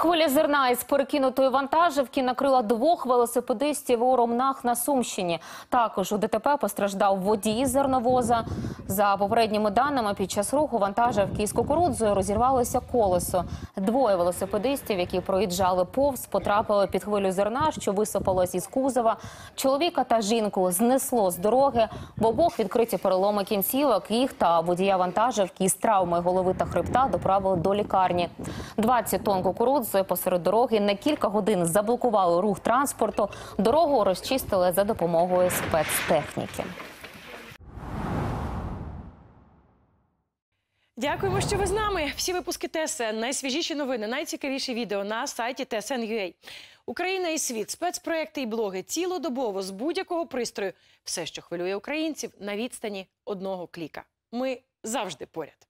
Хвиля зерна із перекинутої вантажівки накрила двох велосипедистів у Ромнах на Сумщині. Також у ДТП постраждав водій зерновоза. За попередніми даними, під час руху вантажівки із кукурудзою розірвалося колесо. Двоє велосипедистів, які проїжджали повз, потрапили під хвилю зерна, що висипалось із кузова. Чоловіка та жінку знесло з дороги. В обох відкриті переломи кінцівок. Їх та водія вантажівки із травмою голови та хребта доправили до лікарні. 20 тонн кукурудзи посеред дороги на кілька годин заблокували рух транспорту. Дорогу розчистили за допомогою спецтехніки. Дякуємо, що ви з нами. Всі випуски ТСН, найсвіжіші новини, найцікавіші відео на сайті TSN.ua. Україна і світ, спецпроекти і блоги цілодобово з будь-якого пристрою. Все, що хвилює українців, на відстані одного кліка. Ми завжди поряд.